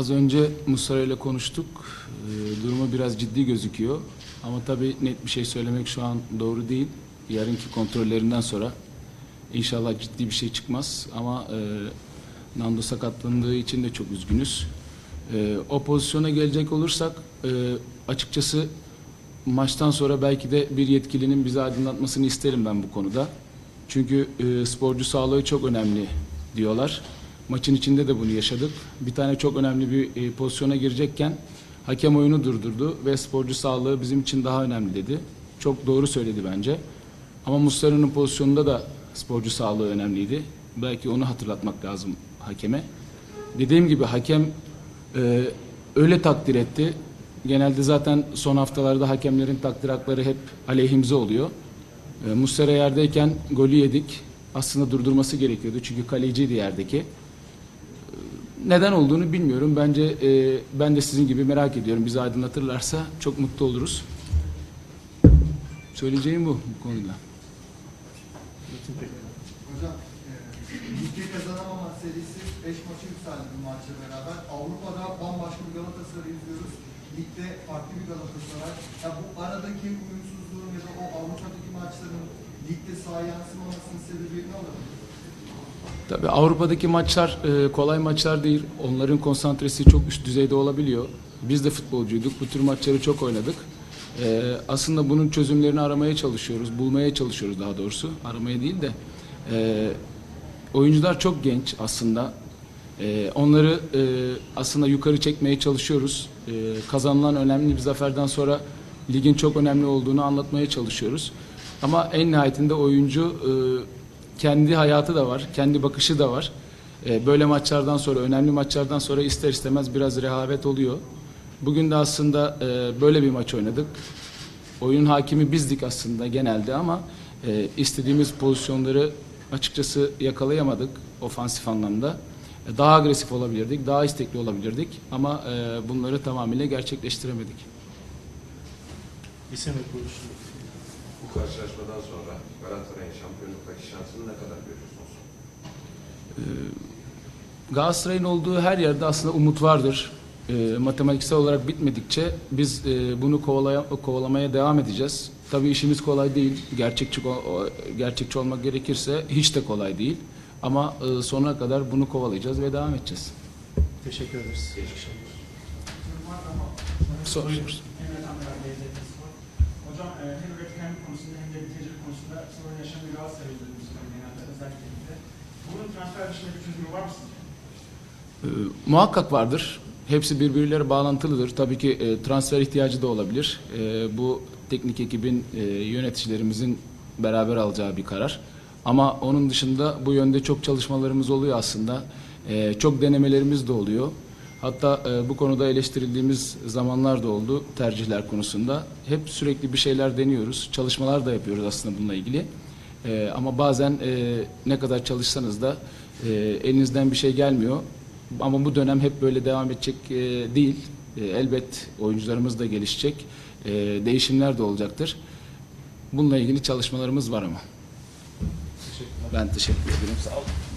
Az önce Muslera ile konuştuk. Ee, durumu biraz ciddi gözüküyor. Ama tabii net bir şey söylemek şu an doğru değil. Yarınki kontrollerinden sonra inşallah ciddi bir şey çıkmaz. Ama e, Nando sakatlandığı için de çok üzgünüz. E, o pozisyona gelecek olursak e, açıkçası maçtan sonra belki de bir yetkilinin bizi aydınlatmasını isterim ben bu konuda. Çünkü e, sporcu sağlığı çok önemli diyorlar. Maçın içinde de bunu yaşadık. Bir tane çok önemli bir e, pozisyona girecekken hakem oyunu durdurdu ve sporcu sağlığı bizim için daha önemli dedi. Çok doğru söyledi bence. Ama Muslera'nın pozisyonunda da sporcu sağlığı önemliydi. Belki onu hatırlatmak lazım hakeme. Dediğim gibi hakem e, öyle takdir etti. Genelde zaten son haftalarda hakemlerin takdir hakları hep aleyhimize oluyor. E, Muslera yerdeyken golü yedik. Aslında durdurması gerekiyordu çünkü kaleciydi yerdeki. Neden olduğunu bilmiyorum. Bence e, ben de sizin gibi merak ediyorum. Bizi aydınlatırlarsa çok mutlu oluruz. Söyleyeceğim bu bu konuda. Hocam, e, ligde kazanamama serisi 5 maçı yükseldi bu maçla beraber. Avrupa'da bambaşka bir Galatasaray izliyoruz. Ligde farklı bir Galatasaray. Ya bu aradaki uyumsuzluğun ya da o Avrupa'daki maçların ligde sahaya yansımamasının sebebi ne olabilir? Tabii Avrupa'daki maçlar e, kolay maçlar değil. Onların konsantresi çok üst düzeyde olabiliyor. Biz de futbolcuyduk. Bu tür maçları çok oynadık. E, aslında bunun çözümlerini aramaya çalışıyoruz. Bulmaya çalışıyoruz daha doğrusu. Aramaya değil de. E, oyuncular çok genç aslında. E, onları e, aslında yukarı çekmeye çalışıyoruz. E, kazanılan önemli bir zaferden sonra ligin çok önemli olduğunu anlatmaya çalışıyoruz. Ama en nihayetinde oyuncu e, kendi hayatı da var, kendi bakışı da var. E, böyle maçlardan sonra, önemli maçlardan sonra ister istemez biraz rehavet oluyor. Bugün de aslında e, böyle bir maç oynadık. Oyun hakimi bizdik aslında genelde ama e, istediğimiz pozisyonları açıkçası yakalayamadık ofansif anlamda. E, Daha agresif olabilirdik, daha istekli olabilirdik ama e, bunları tamamıyla gerçekleştiremedik. İsim ve. Bu karşılaşmadan sonra Galatasaray'ın şampiyonluktaki şansını ne kadar görüyorsunuz? Galatasaray'ın olduğu her yerde aslında umut vardır. E, matematiksel olarak bitmedikçe biz e, bunu kovalaya, kovalamaya devam edeceğiz. Tabii işimiz kolay değil. Gerçekçi gerçekçi olmak gerekirse hiç de kolay değil. Ama e, sonuna kadar bunu kovalayacağız ve devam edeceğiz. Teşekkür ederiz. Geçmiş olsun. Sor. Spor. Hocam e, hem üretken konusunda hem de bitecilik konusunda sorun yaşayan bir Galatasaray izliyoruz genelde özellikle. Bunun transfer dışında bir çözümü var mı sizce? E, muhakkak vardır. Hepsi birbirleriyle bağlantılıdır. Tabii ki e, transfer ihtiyacı da olabilir. E, bu teknik ekibin, e, yöneticilerimizin beraber alacağı bir karar. Ama onun dışında bu yönde çok çalışmalarımız oluyor aslında. E, çok denemelerimiz de oluyor. Hatta e, bu konuda eleştirildiğimiz zamanlar da oldu tercihler konusunda. Hep sürekli bir şeyler deniyoruz. Çalışmalar da yapıyoruz aslında bununla ilgili. E, ama bazen e, ne kadar çalışsanız da e, elinizden bir şey gelmiyor. Ama bu dönem hep böyle devam edecek e, değil. E, elbet oyuncularımız da gelişecek. E, değişimler de olacaktır. Bununla ilgili çalışmalarımız var ama. Teşekkürler. Ben teşekkür ederim. Sağ olun.